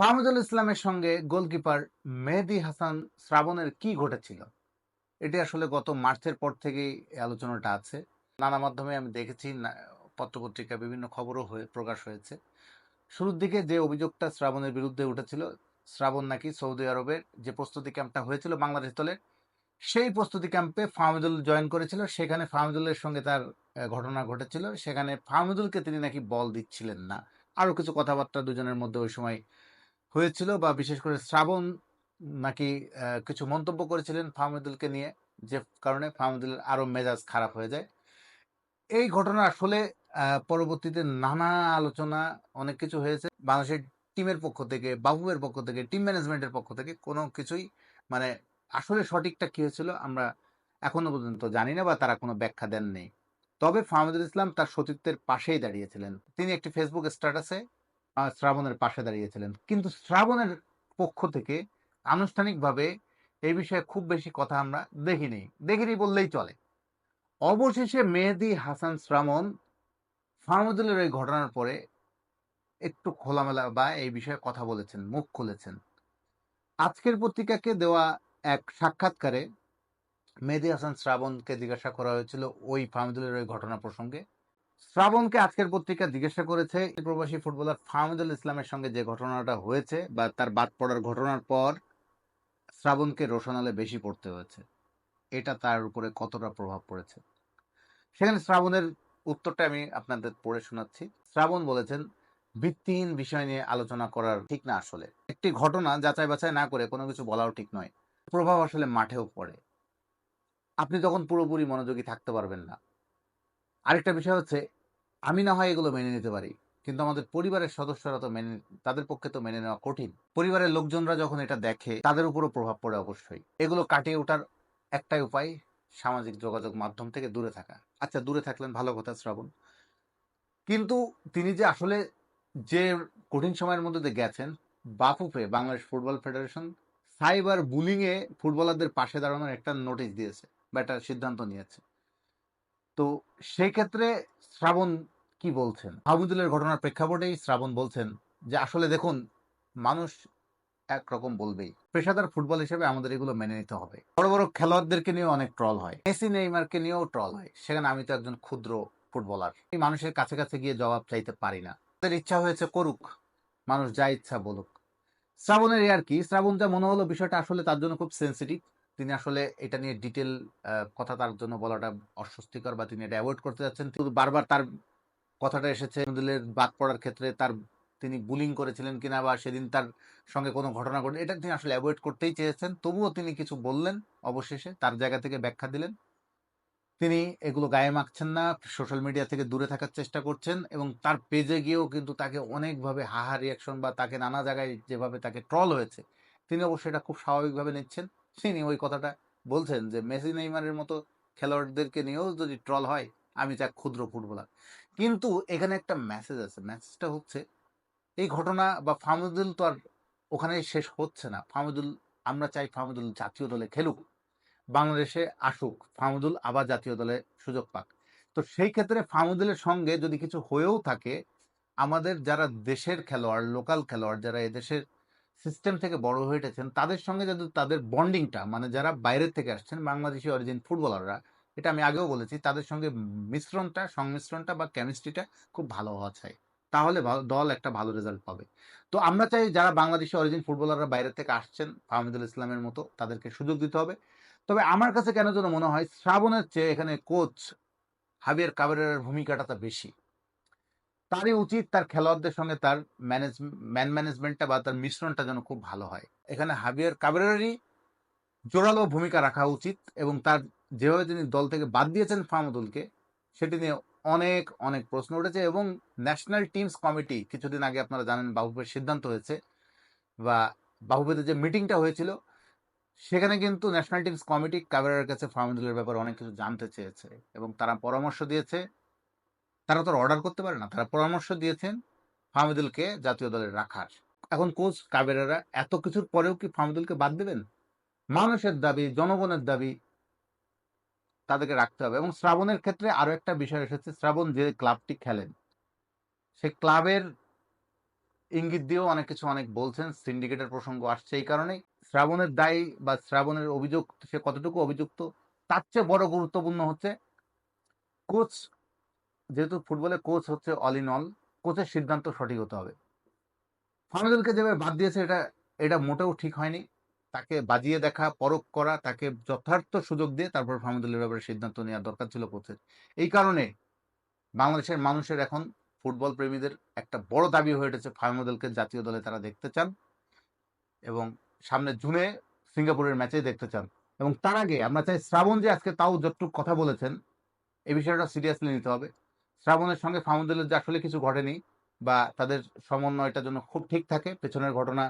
ফাহমুদুল ইসলামের সঙ্গে গোলকিপার মেহেদি হাসান শ্রাবণের কি ঘটেছিল? এটি আসলে গত মার্চের পর থেকেই আলোচনাটা আছে। নানা মাধ্যমে আমি দেখেছি পত্রপত্রিকা বিভিন্ন খবরও হয়ে, প্রকাশ হয়েছে। শুরুর দিকে যে অভিযোগটা শ্রাবণের বিরুদ্ধে উঠেছিল, শ্রাবণ নাকি সৌদি আরবের যে প্রস্তুতি ক্যাম্পটা হয়েছিল বাংলাদেশ দলের, সেই প্রস্তুতি ক্যাম্পে ফাহমিদুল জয়েন করেছিল। সেখানে ফাহমিদুলের সঙ্গে তার ঘটনা ঘটেছিল। সেখানে ফাহমিদুলকে তিনি নাকি বল দিচ্ছিলেন না। আরও কিছু কথাবার্তা দুজনের মধ্যে ওই সময় হয়েছিল বা বিশেষ করে শ্রাবণ নাকি কিছু মন্তব্য করেছিলেন ফাহমিদুলকে নিয়ে, যে কারণে ফাহমিদুলের আরও মেজাজ খারাপ হয়ে যায়। এই ঘটনা আসলে পরবর্তীতে নানা আলোচনা, অনেক কিছু হয়েছে। বাংলাদেশের টিমের পক্ষ থেকে বাবুয়ের পক্ষ থেকে, টিম ম্যানেজমেন্টের পক্ষ থেকে কোনো কিছুই মানে আসলে সঠিকটা কী হয়েছিল আমরা এখনও পর্যন্ত জানি না বা তারা কোনো ব্যাখ্যা দেননি। তবে ফাহমিদুল ইসলাম তার সতীর্থের পাশেই দাঁড়িয়েছিলেন। তিনি একটি ফেসবুক স্ট্যাটাসে শ্রাবণের পাশে দাঁড়িয়েছিলেন। কিন্তু শ্রাবণের পক্ষ থেকে আনুষ্ঠানিকভাবে এই বিষয়ে খুব বেশি কথা আমরা দেখিনি। দেখিনি বললেই চলে। অবশেষে মেহেদি হাসান শ্রাবণ ফাহমুদুলের এই ঘটনার পরে একটু খোলামেলা বা এই বিষয়ে কথা বলেছেন, মুখ খুলেছেন। আজকের পত্রিকাকে দেওয়া এক সাক্ষাৎকারে মেহেদি হাসান শ্রাবণকে জিজ্ঞাসা করা হয়েছিল ওই ফাহমুদুলের ওই ঘটনা প্রসঙ্গে। শ্রাবণকে আজকের পত্রিকা জিজ্ঞাসা করেছে প্রবাসী ফুটবলার ফাহমুদুল ইসলামের সঙ্গে যে ঘটনাটা হয়েছে বা তার বাদ পড়ার ঘটনার পর শ্রাবণকে রোশনালে বেশি পড়তে হয়েছে। এটা তার উপরে কতটা প্রভাব পড়েছে? সেখানে শ্রাবণের উত্তরটা আমি আপনাদের পড়ে শোনাচ্ছি। শ্রাবণ বলেছেন, ভিত্তিহীন বিষয় নিয়ে আলোচনা করার ঠিক না আসলে। একটি ঘটনা যাচাই বাছাই না করে কোনো কিছু বলাও ঠিক নয়। প্রভাব আসলে মাঠেও পড়ে। আপনি তখন পুরোপুরি মনোযোগী থাকতে পারবেন না। আরেকটা বিষয় হচ্ছে, আমি না হয় এগুলো মেনে নিতে পারি, কিন্তু আমাদের পরিবারের সদস্যরা তো মেনে, তাদের পক্ষে তো মেনে নেওয়া কঠিন। পরিবারের লোকজনরা যখন এটা দেখে, তাদের উপরও প্রভাব পড়ে অবশ্যই। এগুলো কাটিয়ে ওঠার একটাই উপায়, সামাজিক যোগাযোগ মাধ্যম থেকে দূরে থাকা। আচ্ছা দূরে থাকলেন, ভালো কথা, শ্রাবণ। কিন্তু তিনি যে আসলে যে কঠিন সময়ের মধ্যে দিয়ে গেছেন, BAFUFE, Bangladesh football federation, cyber বুলিংয়ে ফুটবলারদের পাশে দাঁড়ানোর একটা নোটিশ দিয়েছে, বা একটা সিদ্ধান্ত নিয়েছে। তো সেই ক্ষেত্রে শ্রাবণ কি বলছেন? আবুদুলের ঘটনার প্রেক্ষাপটেই শ্রাবণ বলছেন যে, আসলে দেখুন, মানুষ একরকম বলবেই। পেশাদার ফুটবল হিসেবে আমাদের এগুলো মেনে নিতে হবে। বড় বড় খেলোয়াড়দেরকে নিয়েও অনেক ট্রল হয়। মেসি, নেইমারকে নিয়েও ট্রল হয়। সেখানে আমি তো একজন ক্ষুদ্র ফুটবলার। এই মানুষের কাছে কাছে গিয়ে জবাব চাইতে পারি না। তাদের ইচ্ছা হয়েছে করুক। মানুষ যা ইচ্ছা বলুক। শ্রাবণের আর কি? শ্রাবণ যা মনে হলো বিষয়টা আসলে তার জন্য খুব সেন্সিটিভ তিনি আসলে এটা নিয়ে ডিটেল কথা তার জন্য বলাটা অস্বস্তিকর বা তিনি এটা অ্যাভয়েড করতে যাচ্ছেন। কিন্তু বারবার তার কথাটা এসেছে নদীলের বাদ পড়ার ক্ষেত্রে তার তিনি বুলিং করেছিলেন কিনা বা সেদিন তার সঙ্গে কোনো ঘটনা ঘটে, এটা তিনি আসলে অ্যাভয়েড করতেই চেয়েছেন। তবুও তিনি কিছু বললেন অবশেষে, তার জায়গা থেকে ব্যাখ্যা দিলেন। তিনি এগুলো গায়ে মাখছেন না সোশ্যাল মিডিয়া থেকে দূরে থাকার চেষ্টা করছেন এবং তার পেজে গিয়েও কিন্তু তাকে অনেকভাবে হাহা রিয়াকশন বা তাকে নানা জায়গায় যেভাবে তাকে ট্রল হয়েছে, তিনি অবশ্যই এটা খুব স্বাভাবিকভাবে নিচ্ছেন। তিনি ওই কথাটা বলছেন যে, মেসি নেইমারের মতো খেলোয়াড়দেরকে নিয়েও যদি ট্রল হয়, আমি চাই ক্ষুদ্র ফুটবলার। কিন্তু এখানে একটা মেসেজ আছে। মেসেজটা হচ্ছে, এই ঘটনা বা ফাহমুদুল তো আর ওখানে শেষ হচ্ছে না। ফাহমুদুল, আমরা চাই ফাহমুদুল জাতীয় দলে খেলুক, বাংলাদেশে আসুক, ফাহমুদুল আবার জাতীয় দলে সুযোগ পাক। তো সেই ক্ষেত্রে ফাহমুদুলের সঙ্গে যদি কিছু হয়েও থাকে, আমাদের যারা দেশের খেলোয়াড় লোকাল খেলোয়াড়, যারা এদেশের সিস্টেম থেকে বড় হয়ে উঠেছেন, তাদের সঙ্গে যদি তাদের বন্ডিংটা মানে যারা বাইরের থেকে আসছেন বাংলাদেশি অরিজিন ফুটবলাররা, এটা আমি আগেও বলেছি, তাদের সঙ্গে মিশ্রণটা, সংমিশ্রণটা বা কেমিস্ট্রিটা খুব ভালো হওয়া চাই। তাহলে দল একটা ভালো রেজাল্ট পাবে। তো আমরা চাই যারা বাংলাদেশি অরিজিন ফুটবলাররা বাইরে থেকে আসছেন ফাহমিদুল ইসলামের মতো, তাদেরকে সুযোগ দিতে হবে। তবে আমার কাছে কেন যেন মনে হয়, শ্রাবণের চেয়ে এখানে কোচ হাবিয়ার কাবেরের ভূমিকাটা তা বেশি। তারই উচিত তার খেলোয়াড়দের সঙ্গে তার ম্যানেজ, ম্যান ম্যানেজমেন্টটা বা তার মিশ্রণটা যেন খুব ভালো হয়। এখানে হাবিয়ার কাবেরেরই জোরালো ভূমিকা রাখা উচিত এবং তার যেভাবে তিনি দল থেকে বাদ দিয়েছেন ফাহমুদুলকে, সেটি নিয়ে অনেক অনেক প্রশ্ন উঠেছে এবং ন্যাশনাল টিমস কমিটি কিছুদিন আগে আপনারা জানেন বাহুপের সিদ্ধান্ত হয়েছে বা বাহুপেতে যে মিটিংটা হয়েছিল, সেখানে কিন্তু ন্যাশনাল টিমস কমিটি কাবেরার কাছে ফাহমুদুলের ব্যাপারে অনেক কিছু জানতে চেয়েছে এবং তারা পরামর্শ দিয়েছে তারা তো অর্ডার করতে পারে না। তারা পরামর্শ দিয়েছেন ফাহমিদুলকে জাতীয় দলে রাখার। এখন কোচ কাবেরারা এত কিছুর পরেও কি ফাহমিদুলকে বাদ দেবেন? মানুষের দাবি, জনগণের দাবি তাদেরকে রাখতে হবে। এবং শ্রাবণের ক্ষেত্রে আরও একটা বিষয় এসেছে। শ্রাবণ যে ক্লাবটি খেলেন, সে ক্লাবের ইঙ্গিত দিয়েও অনেক কিছু অনেক বলছেন। সিন্ডিকেটের প্রসঙ্গ আসছে এই কারণেই। শ্রাবণের দায়ী বা শ্রাবণের অভিযোগ সে কতটুকু অভিযুক্ত, তার চেয়ে বড় গুরুত্বপূর্ণ হচ্ছে কোচ যেহেতু ফুটবলে কোচ হচ্ছে অল ইন অল কোচের সিদ্ধান্ত সঠিক হতে হবে। ফাহমিদুলকে যেভাবে বাদ দিয়েছে, এটা এটা মোটেও ঠিক হয়নি। তাকে বাজিয়ে দেখা, পরখ করা, তাকে যথার্থ সুযোগ দিয়ে তারপর ফাহমিদুলের ব্যাপারে সিদ্ধান্ত নেওয়ার দরকার ছিল কোচের এই কারণে বাংলাদেশের মানুষের এখন ফুটবল প্রেমীদের একটা বড় দাবি হয়ে উঠেছে ফাহমিদুলকে জাতীয় দলে তারা দেখতে চান এবং সামনে জুনে সিঙ্গাপুরের ম্যাচে দেখতে চান। এবং তার আগে আমরা চাই শ্রাবণ যে আজকে তাও যতটুকু কথা বলেছেন, এই বিষয়টা সিরিয়াসলি নিতে হবে। শ্রাবণের সঙ্গে ফাহমুদুল্লাহ যে আসলে কিছু ঘটেনি বা তাদের সমন্বয়টা জন্য খুব ঠিক থাকে, পেছনের ঘটনা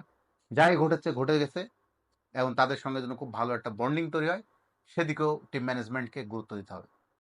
যাই ঘটেছে, ঘটে গেছে এবং তাদের সঙ্গে যেন খুব ভালো একটা বন্ডিং তৈরি হয়, সেদিকেও টিম ম্যানেজমেন্টকে গুরুত্ব দিতে হবে।